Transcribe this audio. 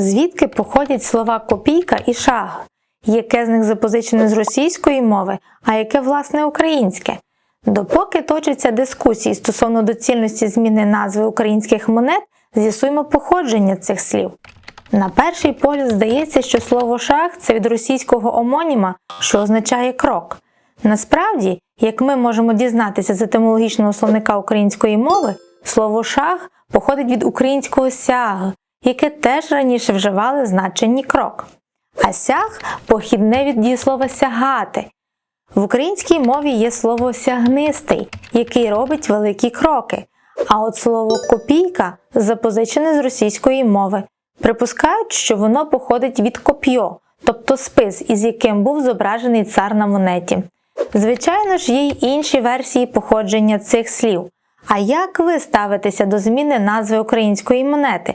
Звідки походять слова копійка і шаг? Яке з них запозичене з російської мови, а яке власне українське? Допоки точаться дискусії стосовно доцільності зміни назви українських монет, з'ясуємо походження цих слів. На перший погляд здається, що слово шах це від російського омоніма, що означає крок. Насправді, як ми можемо дізнатися з етимологічного словника української мови, слово шах походить від українського сяг, яке теж раніше вживали в значенні крок. А сяг похідне від дієслова сягати. В українській мові є слово сягнистий, який робить великі кроки. А от слово копійка запозичене з російської мови. Припускають, що воно походить від коп'йо, тобто спис, із яким був зображений цар на монеті. Звичайно ж, є й інші версії походження цих слів. А як ви ставитеся до зміни назви української монети?